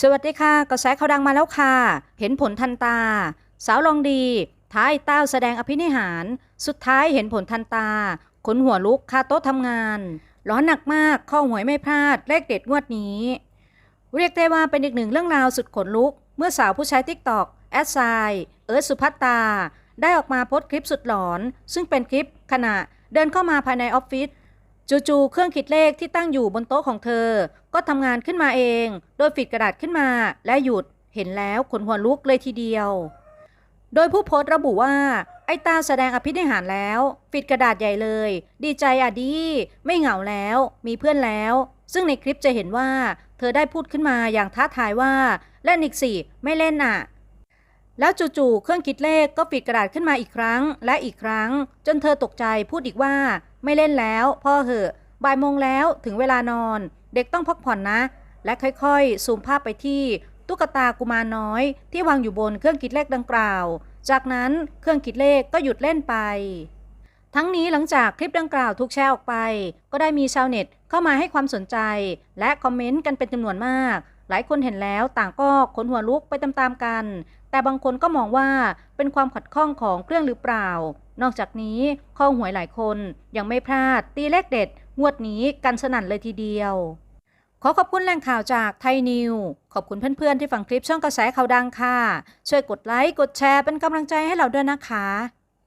สวัสดีค่ะ กระแสข่าวดังมาแล้วค่ะ เห็นผลทันตา สาวลองดี ท้ายเต้าแสดงอภินิหาร สุดท้ายเห็นผลทันตา ขนหัวลุกคาโต๊ะทำงาน ร้อนหนักมาก ข้อหวยไม่พลาด เลขเด็ดงวดนี้ เรียกได้ว่าเป็นอีกหนึ่งเรื่องราวสุดขนลุก เมื่อสาวผู้ใช้ทิกตอกแอดไซเอิร์ธสุภัตตา ได้ออกมาโพสต์คลิปสุดหลอน ซึ่งเป็นคลิปขณะเดินเข้ามาภายในออฟฟิศ จู่ๆเครื่องคิดเลขที่ตั้งอยู่บนโต๊ะของเธอ ก็ทำงานขึ้นมาเอง โดยฝีดกระดาษขึ้นมาและหยุดเห็นแล้วขนหัวลุกเลยทีเดียว โดยผู้โพสต์ระบุว่า ไอ้ตาแสดงอภินิหารแล้วฝีดกระดาษใหญ่เลย ดีใจอะดี ไม่เหงาแล้ว มีเพื่อนแล้ว ซึ่งในคลิปจะเห็นว่า เธอได้พูดขึ้นมาอย่างท้าทายว่าเล่นอีกสิไม่เล่นอะ แล้วจู่ๆเครื่องคิดเลขก็ปิดกระดาษขึ้นมาอีกครั้ง และอีกครั้ง จนเธอตกใจพูดอีกว่า ไม่เล่นแล้วพ่อเหอะบ่ายโมงแล้วถึงเวลานอน เด็กต้องพักผ่อนนะ และค่อยๆซูมภาพไปที่ตุ๊กตากุมารน้อย ที่วางอยู่บนเครื่องคิดเลขดังกล่าว จากนั้นเครื่องคิดเลขก็หยุดเล่นไป ทั้งนี้หลังจากคลิปดังกล่าวถูกแชร์ออกไป ก็ได้มีชาวเน็ตเข้ามาให้ความสนใจ และคอมเมนต์กันเป็นจำนวนมาก หลายคนเห็นแล้วต่างก็ขนหัวลุกไปตามๆกัน แต่บางคนก็มองว่าเป็นความขัดข้องของเครื่องหรือเปล่า นอกจากนี้ข้อหวยหลายคนยังไม่พลาดตีเลขเด็ด งวดนี้กันสนั่นเลยทีเดียว ขอขอบคุณแหล่งข่าวจากไทยนิว ขอบคุณเพื่อนๆที่ฟังคลิปช่องกระแสข่าวดังค่ะ ช่วยกดไลค์กดแชร์เป็นกำลังใจให้เราด้วยนะคะ